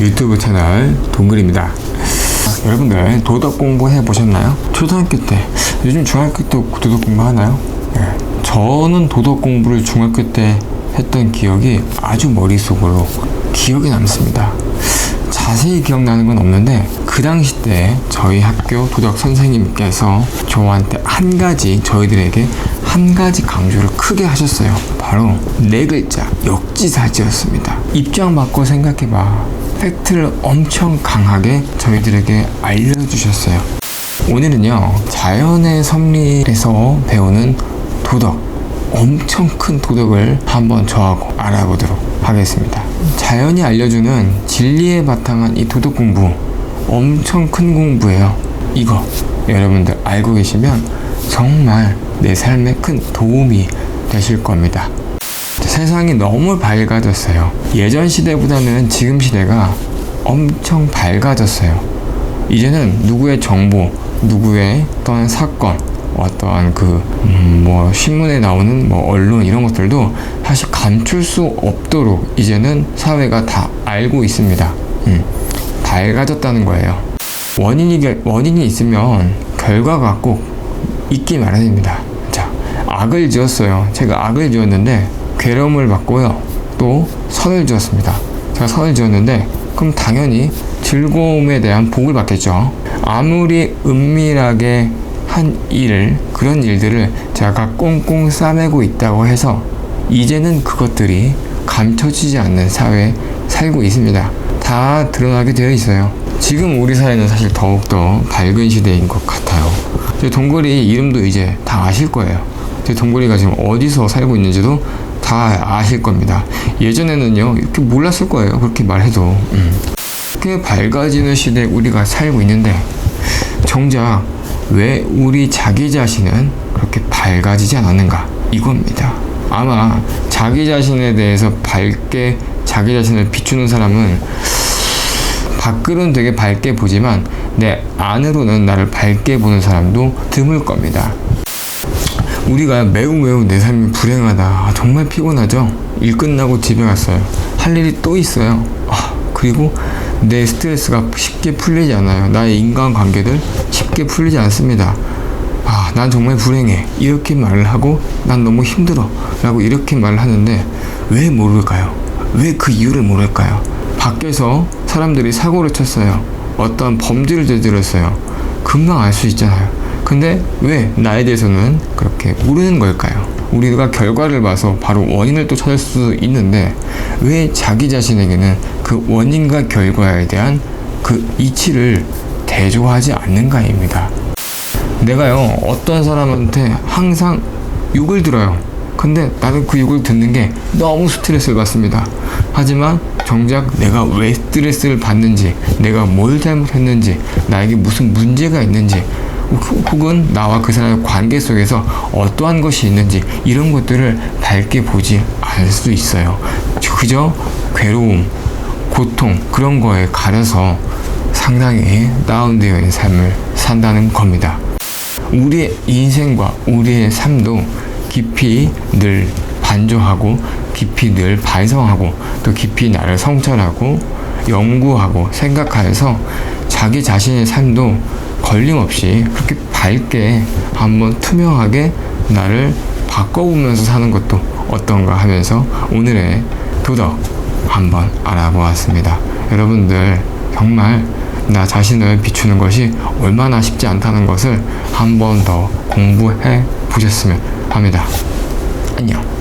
유튜브 채널 동글입니다. 여러분들 도덕 공부 해 보셨나요? 초등학교 때 요즘 중학교 때 도덕 공부 하나요? 네. 저는 도덕 공부를 중학교 때 했던 기억이 아주 머릿속으로 기억에 남습니다. 자세히 기억나는 건 없는데 그 당시 때 저희 학교 도덕 선생님께서 저한테 한 가지 저희들에게 한 가지 강조를 크게 하셨어요. 바로 네 글자 역지사지였습니다. 입장 바꿔 생각해봐. 팩트를 엄청 강하게 저희들에게 알려주셨어요. 오늘은요 자연의 섭리에서 배우는 도덕 엄청 큰 도덕을 한번 저하고 알아보도록 하겠습니다. 자연이 알려주는 진리에 바탕한 이 도덕 공부 엄청 큰 공부예요. 이거 여러분들 알고 계시면 정말 내 삶에 큰 도움이 되실 겁니다. 세상이 너무 밝아졌어요. 예전 시대보다는 지금 시대가 엄청 밝아졌어요. 이제는 누구의 정보, 누구의 어떤 사건, 어떠한 그, 음, 뭐, 신문에 나오는 뭐, 언론 이런 것들도 사실 감출 수 없도록 이제는 사회가 다 알고 있습니다. 음, 밝아졌다는 거예요. 원인이, 결- 원인이 있으면 결과가 꼭 있기 마련입니다. 자, 악을 지었어요. 제가 악을 지었는데, 괴로움을 받고요. 또, 선을 지었습니다. 제가 선을 지었는데, 그럼 당연히 즐거움에 대한 복을 받겠죠. 아무리 은밀하게 한 일을, 그런 일들을 제가 꽁꽁 싸매고 있다고 해서, 이제는 그것들이 감춰지지 않는 사회에 살고 있습니다. 다 드러나게 되어 있어요. 지금 우리 사회는 사실 더욱더 밝은 시대인 것 같아요. 제 동굴이 이름도 이제 다 아실 거예요. 제 동굴이가 지금 어디서 살고 있는지도 다 아실 겁니다. 예전에는요, 이렇게 몰랐을 거예요. 그렇게 말해도. 음. 이렇게 밝아지는 시대에 우리가 살고 있는데, 정작 왜 우리 자기 자신은 그렇게 밝아지지 않았는가? 이겁니다. 아마 자기 자신에 대해서 밝게 자기 자신을 비추는 사람은 밖으로는 되게 밝게 보지만 내 안으로는 나를 밝게 보는 사람도 드물 겁니다. 우리가 매우 매우 내 삶이 불행하다. 아, 정말 피곤하죠? 일 끝나고 집에 갔어요. 할 일이 또 있어요. 아, 그리고 내 스트레스가 쉽게 풀리지 않아요. 나의 인간관계들 쉽게 풀리지 않습니다. 아, 난 정말 불행해. 이렇게 말을 하고 난 너무 힘들어. 라고 이렇게 말을 하는데 왜 모를까요? 왜 그 이유를 모를까요? 밖에서 사람들이 사고를 쳤어요. 어떤 범죄를 저질렀어요. 금방 알 수 있잖아요. 근데 왜 나에 대해서는 그렇게 모르는 걸까요? 우리가 결과를 봐서 바로 원인을 또 찾을 수 있는데 왜 자기 자신에게는 그 원인과 결과에 대한 그 이치를 대조하지 않는가입니다. 내가요 어떤 사람한테 항상 욕을 들어요. 근데 나는 그 욕을 듣는 게 너무 스트레스를 받습니다. 하지만 정작 내가 왜 스트레스를 받는지, 내가 뭘 잘못했는지, 나에게 무슨 문제가 있는지, 혹- 혹은 나와 그 사람의 관계 속에서 어떠한 것이 있는지 이런 것들을 밝게 보지 않을 수 있어요. 그저 괴로움, 고통 그런 거에 가려서 상당히 다운되어 있는 삶을 산다는 겁니다. 우리의 인생과 우리의 삶도 깊이 늘 반조하고 깊이 늘 반성하고 또 깊이 나를 성찰하고 연구하고 생각하여서 자기 자신의 삶도 걸림없이 그렇게 밝게 한번 투명하게 나를 바꿔보면서 사는 것도 어떤가 하면서 오늘의 도덕 한번 알아보았습니다. 여러분들 정말 나 자신을 비추는 것이 얼마나 쉽지 않다는 것을 한 번 더 공부해 보셨으면 합니다. 안녕.